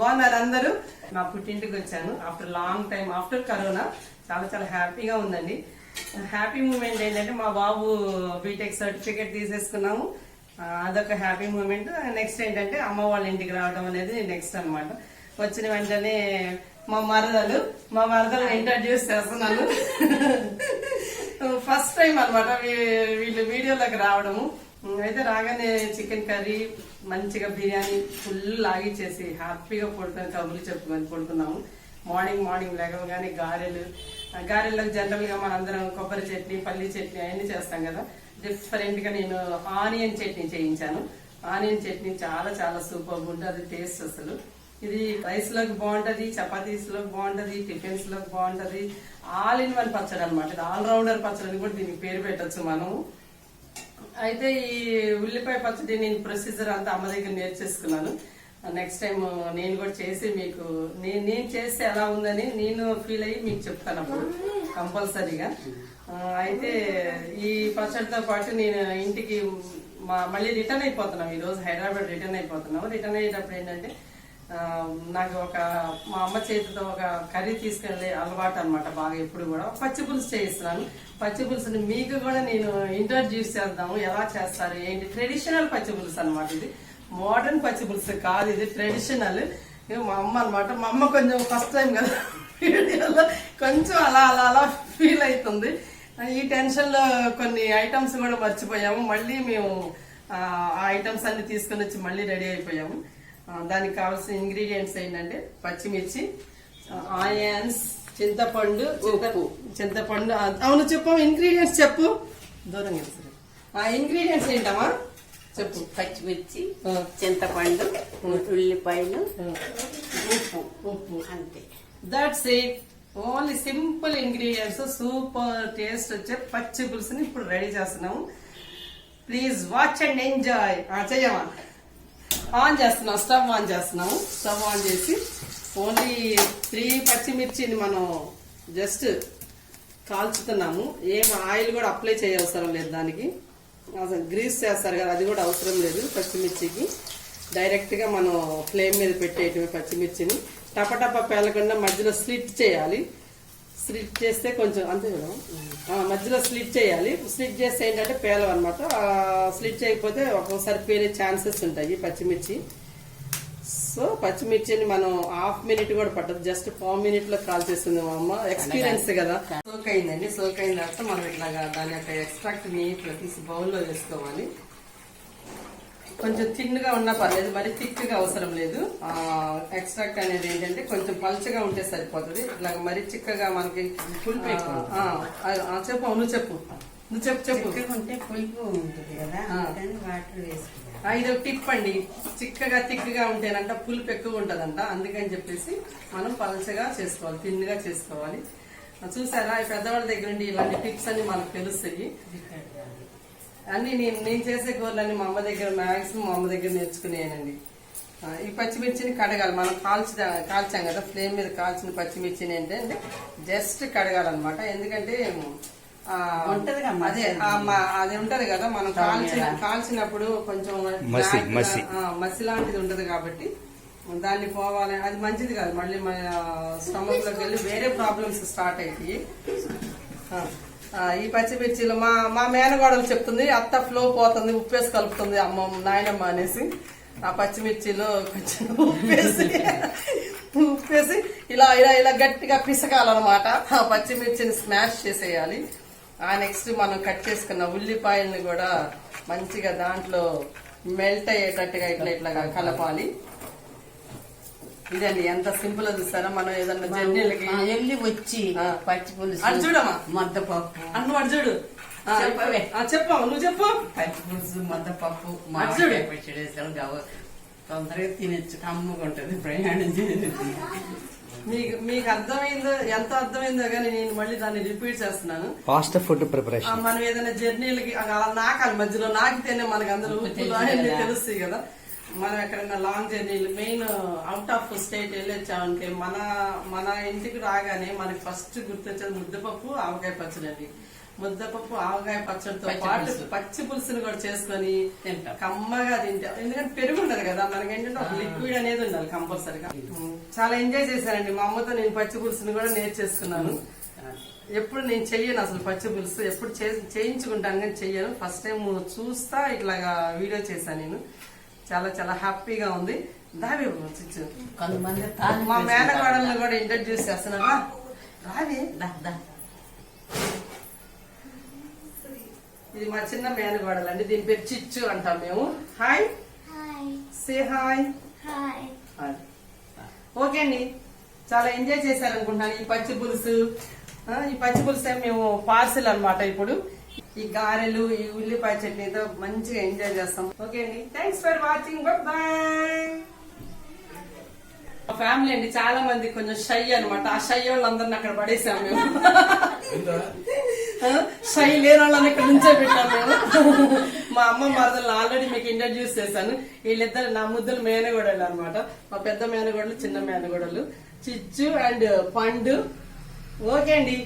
బాగున్నారు అందరూ. నా పుట్టింటికి వచ్చాను. After long time after corona చాలా చాలా హ్యాపీగా ఉందండి. హ్యాపీ మూమెంట్ ఏంటంటే మా బాబు బీటెక్ సర్టిఫికేట్ తీసేసుకున్నాము. అదొక హ్యాపీ మూమెంట్ నెక్స్ట్ ఏంటంటే అమ్మ వాళ్ళ ఇంటికి రావడం అనేది నెక్స్ట్ అన్నమాట. వచ్చిన వెంటనే మా మరదలు మా మరదలు ఇంట్రడ్యూస్ చేస్తున్నాను. ఫస్ట్ టైం అనమాట వీళ్ళు వీడియోలోకి రావడము. అయితే రాగానే చికెన్ కర్రీ మంచిగా బిర్యానీ ఫుల్ లాగిచ్చేసి హ్యాపీగా పడుకొని కబుర్లు చెప్పుకొని పడుకున్నాము. మార్నింగ్ మార్నింగ్ లేవగానే గారెలు ఆ గారెలకు జనరల్ మనందరం కొబ్బరి చట్నీ పల్లి చట్నీ అవన్నీ చేస్తాం కదా. డిఫరెంట్గా నేను ఆనియన్ చట్నీ చేయించాను. ఆనియన్ చట్నీ చాలా చాలా సూపర్ ఉంటుంది టేస్ట్ అసలు. ఇది రైస్లోకి బాగుంటుంది చపాతీస్లోకి బాగుంటుంది టిఫిన్స్లోకి బాగుంటుంది. ఆల్ ఇన్ వన్ పచ్చడి అనమాట ఆల్ రౌండర్ పచ్చడి అని కూడా దీనికి పేరు పెట్టచ్చు మనము. అయితే ఈ ఉల్లిపాయ పచ్చడి నేను ప్రొసీజర్ అంతా అమ్మ దగ్గర నేర్చేసుకున్నాను. నెక్స్ట్ టైం uh, నేను కూడా చేసి మీకు నేను నేను చేస్తే ఎలా ఉందని నేను ఫీల్ అయ్యి మీకు చెప్తాను అప్పుడు కంపల్సరీగా. Uh, అయితే ఈ పచ్చడితో పాటు నేను ఇంటికి మళ్ళీ రిటర్న్ అయిపోతున్నాం. ఈ రోజు హైదరాబాద్ రిటర్న్ అయిపోతున్నాం. రిటర్న్ అయ్యేటప్పుడు ఏంటంటే నాకు ఒక మా అమ్మ చేతితో ఒక కర్రీ తీసుకెళ్ళే అలవాటు అనమాట బాగా ఎప్పుడు కూడా. పచ్చి పులుసు చేయిస్తున్నాను. పచ్చి పులుసుని మీకు కూడా నేను ఇంట్రడ్యూస్ చేద్దాము. ఎలా చేస్తారు? ఏంటి? ట్రెడిషనల్ పచ్చి పులుసు అనమాట ఇది. మోడర్న్ పచ్చి పులుసు కాదు ఇది ట్రెడిషనల్ మా అమ్మ అనమాట మా అమ్మ కొంచెం ఫస్ట్ టైం కదా. వీడియోలో కొంచెం అలా అలా అలా ఫీల్ అవుతుంది ఈ టెన్షన్లో కొన్ని ఐటమ్స్ కూడా మర్చిపోయాము. మళ్ళీ మేము ఆ ఐటమ్స్ అన్ని తీసుకొని వచ్చి మళ్ళీ రెడీ అయిపోయాము. దానికి కావాల్సిన ఇంగ్రీడియంట్స్ ఏంటంటే పచ్చిమిర్చి ఆనియన్స్ చింతపండు చింత- చింతపండు అవును చెప్పు ఇంగ్రీడియంట్స్ చెప్పు. దూరంగా వెళ్ళు సరే. ఆ ఇంగ్రీడియంట్స్ ఏంటమ్మా? చెప్పు. పచ్చిమిర్చి చింతపండు ఉల్లిపాయలు ఉప్పు. ఉప్పు. అంతే. That's it only simple ingredients super taste వచ్చే పచ్చి పులుసుని ఇప్పుడు రెడీ చేస్తున్నాము. ప్లీజ్ వాచ్ అండ్ ఎంజాయ్ చెయ్యమా ఆన్ చేస్తున్నాం స్టవ్ ఆన్ చేస్తున్నాము స్టవ్ ఆన్ చేసి ఓన్లీ త్రీ పచ్చిమిర్చిని మనం జస్ట్ కాల్చుతున్నాము. ఏం ఆయిల్ కూడా అప్లై చేయవసరం లేదు దానికి. గ్రీస్ చేస్తారు కదా అది కూడా అవసరం లేదు పచ్చిమిర్చికి. డైరెక్ట్గా మనం ఫ్లేమ్ మీద పెట్టేయటమే పచ్చిమిర్చిని. టపటప పేలకుండా మధ్యలో స్లిట్ చేయాలి. స్లిట్ చేస్తే కొంచెం అంతే కదా? ఆ, మధ్యలో స్లిప్ చేయాలి. స్లిట్ చేస్తే ఏంటంటే పేలం అనమాట స్లిప్ చేయకపోతే ఒక్కొక్కసారి పేలే ఛాన్సెస్ ఉంటాయి పచ్చిమిర్చి. సో పచ్చిమిర్చిని మనం హాఫ్ మినిట్ కూడా పట్టదు. జస్ట్ పావు మినిట్లో కాల్ చేస్తుంది మా అమ్మ. ఎక్స్పీరియన్స్ కదా. సోక్ అయిందండి సోక్ అయిన తర్వాత మనం ఇట్లాగా దాని యొక్క ఎక్స్ట్రాక్ట్ని ప్రతి బౌల్లో వేసుకోవాలి. కొంచెం థిన్గా ఉన్నా పర్లేదు మరి థిక్గా అవసరం లేదు. ఎక్స్ట్రాక్ట్ అనేది ఏంటంటే కొంచెం పల్చగా ఉంటే సరిపోతుంది. ఇట్లా మరి చిక్కగా మనకి పులుపు చెప్పు నువ్వు చెప్పు. నువ్వు చెప్పు చెప్పు. ఉంటే పులుపు ఉంటుంది కదా వాటర్ వేసుకుంటాం. ఇది టిప్ అండి. చిక్కగా తిక్కగా ఉంటేనంట పులుపు ఎక్కువ ఉంటదంట. అందుకని చెప్పేసి మనం పలచగా చేసుకోవాలి తిన్నుగా చేసుకోవాలి. చూసారా పెద్దవాళ్ళ దగ్గర నుండి ఇలాంటి టిప్స్ అన్ని మనకు తెలుస్తాయి. అన్ని నేను నేను చేసే కూరలన్నీ మా అమ్మ దగ్గర మాక్సిమం మా అమ్మ దగ్గర నేర్చుకునేనండి. ఈ పచ్చిమిర్చిని కడగాలి. మనం కాల్చి కాల్చాం కదా ఫ్లేమ్ మీద కాల్చిన పచ్చిమిర్చిని ఏంటంటే జస్ట్ కడగాలన్నమాట. ఎందుకంటే. అదే ఆ, మ- అది ఉంటది కదా మనం కాల్చిన కాల్చినప్పుడు కొంచెం మసి, లాంటిది ఉంటది కాబట్టి దాన్ని పోవాలి. అది మంచిది కాదు. మళ్ళీ మన స్టమక్లోకి వెళ్ళి వేరే ప్రాబ్లమ్స్ స్టార్ట్ అవుతాయి ఈ పచ్చిమిర్చిలో మా మా మేనగోడలు చెప్తుంది అత్త ఫ్లో పోతుంది ఉప్పేసి కలుపుతుంది అమ్మ నాయనమ్మ అనేసి. ఆ పచ్చిమిర్చిలో కొంచెం ఉప్పేసి ఉప్పేసి ఇలా ఇలా ఇలా గట్టిగా పిసకాలన్నమాట. ఆ పచ్చిమిర్చిని స్మాష్ చేసేయాలి. ఆ నెక్స్ట్ మనం కట్ చేసుకున్న ఉల్లిపాయల్ని కూడా మంచిగా దాంట్లో మెల్ట్ అయ్యేటట్టుగా ఇట్లా ఇట్లా కలపాలి. ఇదండి ఎంత సింపుల్ చూస్తారా మనం ఏదన్నా జర్నీలకి వెళ్ళి వచ్చి ఆ. పచ్చి పులుసు అటు చూడమ్మా. ముద్దపప్పు అన్ను చూడు ఆ, చెప్పవే. చెప్పు నువ్వు చెప్పు పచ్చి పులుసు ముద్దపప్పు. మామిడికాయ పచ్చడి తొందరగా తినచ్చు కమ్మగా ఉంటుంది ప్రయాణం మీకు మీకు అర్థమైందో ఎంత అర్థమైందో కానీ నేను మళ్ళీ దాన్ని రిపీట్ చేస్తున్నాను ఫాస్ట్ ఫుడ్ ప్రిపరేషన్ మనం ఏదైనా జర్నీలకి అలా నాకాలి మధ్యలో నాకితేనే మనకి అందరూ. తెలుస్తాయి కదా మనం ఎక్కడైనా లాంగ్ జర్నీలు మెయిన్ అవుట్ ఆఫ్ స్టేట్ వెళ్ళొచ్చామంటే మన మన ఇంటికి రాగానే మనకి ఫస్ట్ గుర్తొచ్చేది ముద్దపప్పు ఆవకాయ పచ్చడి అండి. ముద్దపప్పు ఆవకాయ పచ్చడితో పచ్చి పాటు. పచ్చి పులుసుని కూడా చేసుకొని కమ్మగా తింటాం. ఎందుకంటే పెరుగు ఉండదు కదా మనకి ఏంటంటే ఒక లిక్విడ్ అనేది ఉండాలి కంపల్సరిగా. చాలా ఎంజాయ్ చేశానండి. మా అమ్మతో నేను పచ్చి పులుసుని కూడా నేర్చేసుకున్నాను. ఎప్పుడు నేను చెయ్యను అసలు పచ్చి పులుసు. ఎప్పుడు చేయించుకుంటాను కానీ చెయ్యను. ఫస్ట్ టైం చూస్తా ఇట్లాగా వీడియో చేశాను నేను. చాలా చాలా హ్యాపీగా ఉంది. దావి చిచ్చు. కొంతమంది మా. మేనగాడల్ని కూడా ఇంట్రడ్యూస్ చేస్తున్నావా? రావి దా, దా. ఇది మా చిన్న మేనగోడలు అండి దీని పేరు చిచ్చు అంటాం మేము. హాయ్. Say hi. ఓకే అండి. చాలా ఎంజాయ్ చేశారనుకుంటున్నాను. ఈ పచ్చి పులుసు ఆ, ఈ పచ్చి పులుసు మేము పార్సిల్ అన్నమాట ఇప్పుడు. ఈ గారెలు ఈ ఉల్లిపాయ చట్నీతో మంచిగా ఎంజాయ్ చేస్తాం. ఓకే అండి? థ్యాంక్స్ ఫర్ వాచింగ్ బాయ్ మా ఫ్యామిలీ అండి చాలా మంది కొంచెం షై అనమాట ఆ షై వాళ్ళందరిని అక్కడ పడేసాం మేము. షై లేని వాళ్ళని ఇక్కడ నుంచే పెట్టాం మేము. మా అమ్మ మరదలు ఆల్రెడీ మీకు ఇంట్రడ్యూస్ చేశాను. వీళ్ళిద్దరు నా ముద్దలు మేనగోడలు అనమాట మా పెద్ద మేనగోడలు చిన్న మేనగోడలు చిచ్చు అండ్ పండు. ఓకే అండి?